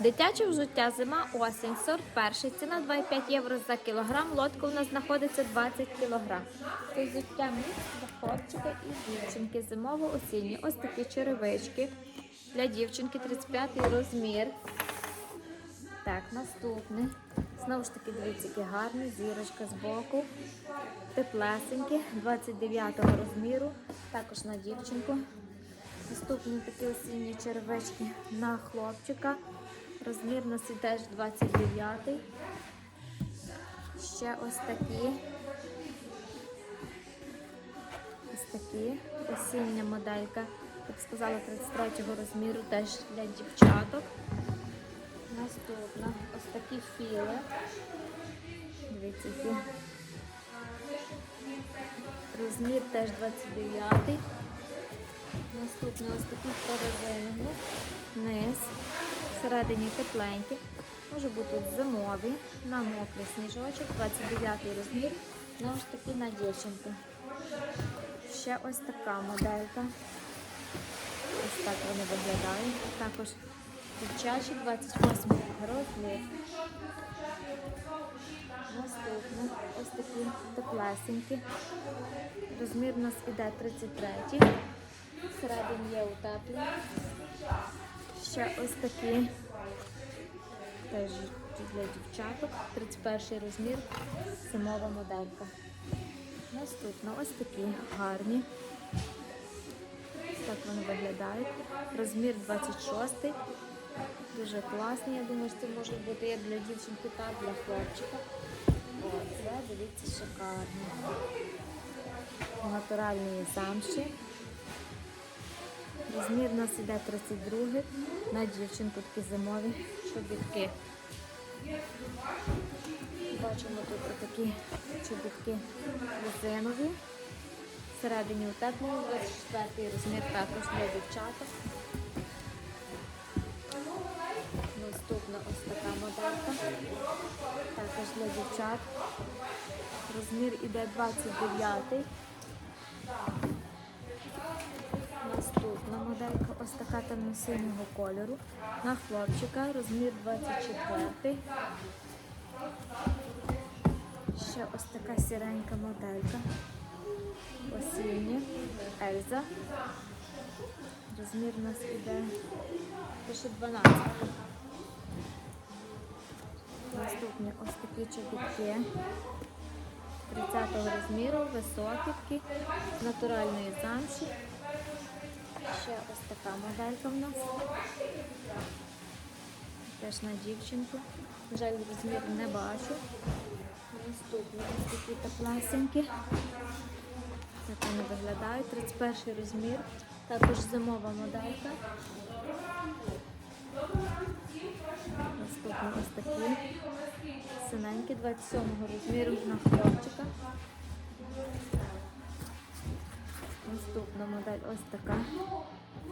Дитяче взуття зима осінь, сорт перший, ціна 2,5 євро за кілограм. Лодка у нас знаходиться 20 кілограм. Це взуття для хлопчика і дівчинки. Зимово осінні. Ось такі черевички. Для дівчинки 35 розмір. Так, наступний. Знову ж таки, дивіться, які гарні, зірочка з боку. Теплесенькі, 29 розміру. Також на дівчинку. Наступні такі осінні черевички на хлопчика. Розмір нас теж 29. Ще ось такі. Ось такі. Осіння моделька. Я б сказала, 33-го розміру теж для дівчаток. Наступна ось такі філи. Дивіться, які. Розмір теж 29. Наступний ось такий прорезинений. Низ. Всередині тепленький. Може бути зимовий. На мокрий сніжочок. 29 розмір. Знову ж таки на дівчинку. Ще ось така моделька. Ось так вони виглядають. Також дівчачі 28 розмір. Наступне ось такі теплесенькі. Розмір у нас іде 33. Всередині є утеплення. Ще ось такі теж для дівчаток. 31 розмір, зимова моделька. Наступно ось такі гарні. Так вони виглядають. Розмір 26. Дуже класні. Я думаю, що це може бути як для дівчинки, так для хлопчика. О, це дивіться шикарно. Натуральної замші. Розмір у нас іде 32 на дівчинку такі зимові чобітки. Бачимо тут такі чобітки резинові. Всередині утеплені, 24 розмір також для дівчаток. Наступна ось така моделька. Також для дівчат. Розмір іде 29. Наступна моделька ось така темно-синього кольору. На хлопчика розмір 24. Ще ось така сіренька моделька. Осіння. Ельза. Розмір у нас іде пише 12. Наступні ось такі чобітки. 30 розміру, високі такі, натуральної замші. Ще ось така моделька в нас. Теж на дівчинку. На жаль, розмір не бачу. Наступні ось такі теплесенькі. Так вони виглядають. 31 розмір. Також зимова моделька. Наступні ось такі. Синенькі 27 розміру на хлопчика. Наступна модель ось така.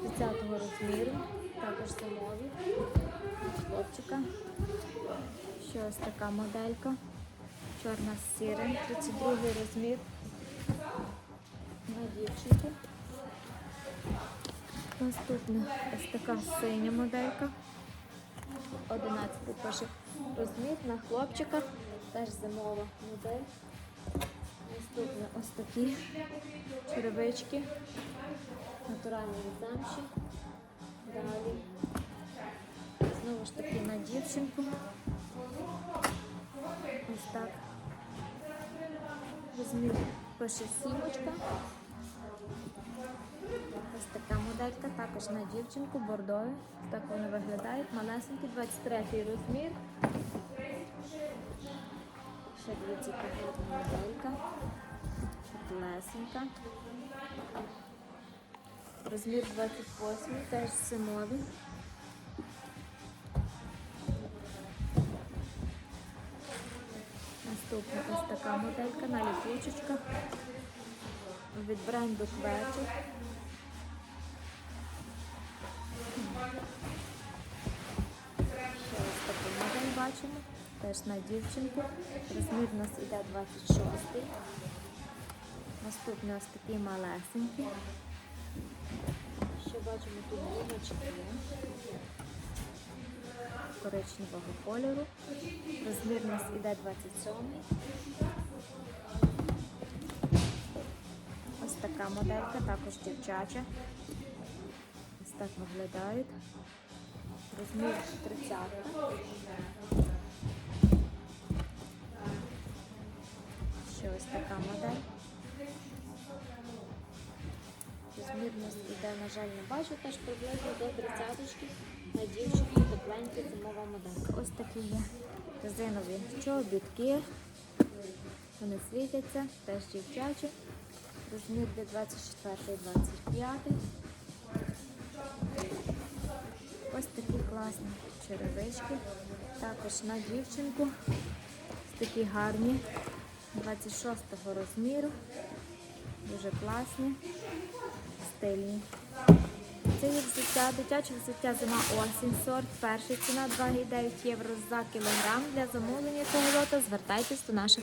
30-го розміру. Також зимові. Хлопчика. Ще ось така моделька. Чорна з сірим. 32 розмір. На дівчинку. Наступна ось така синя моделька. 11 пише розмір на хлопчика. Теж зимова модель. Наступне ось такі черевички. Натуральні замші. Далі. Знову ж таки на дівчинку. Ось так. Розмір пише сімочка. Ось така моделька, також на дівчинку, бордові. Так вони виглядають. Малесенькі, 23 розмір. Ще дивіться, гарна моделька. Лесенька. Розмір 28, теж зимовий. Наступна ось така моделька на ліпучечках від бренду Квечик. Ще ось таку модель бачимо. Теж на дівчинку. Розмір у нас іде 26. Наступний ось такий малесенький. Ще бачимо тут гумочки. коричневого кольору. Розмір у нас іде 27. Ось така моделька, також дівчача. Ось так виглядають. Розмір 30. Ще ось така модель. Розмір іде, на жаль, не бачу, теж приблизно до 30 на дівчинку тепленька зимова моделька. Ось такі є резинові чобітки. Вони світяться, теж дівчачі. Розмір для 24-25. Ось такі класні черевички. Також на дівчинку. Такі гарні. 26 розміру. Дуже класні, стильні. Це є взуття, дитяче взуття зима осінь, сорт. Перший ціна 2,9 євро за кілограм. Для замовлення цього лота звертайтесь до наших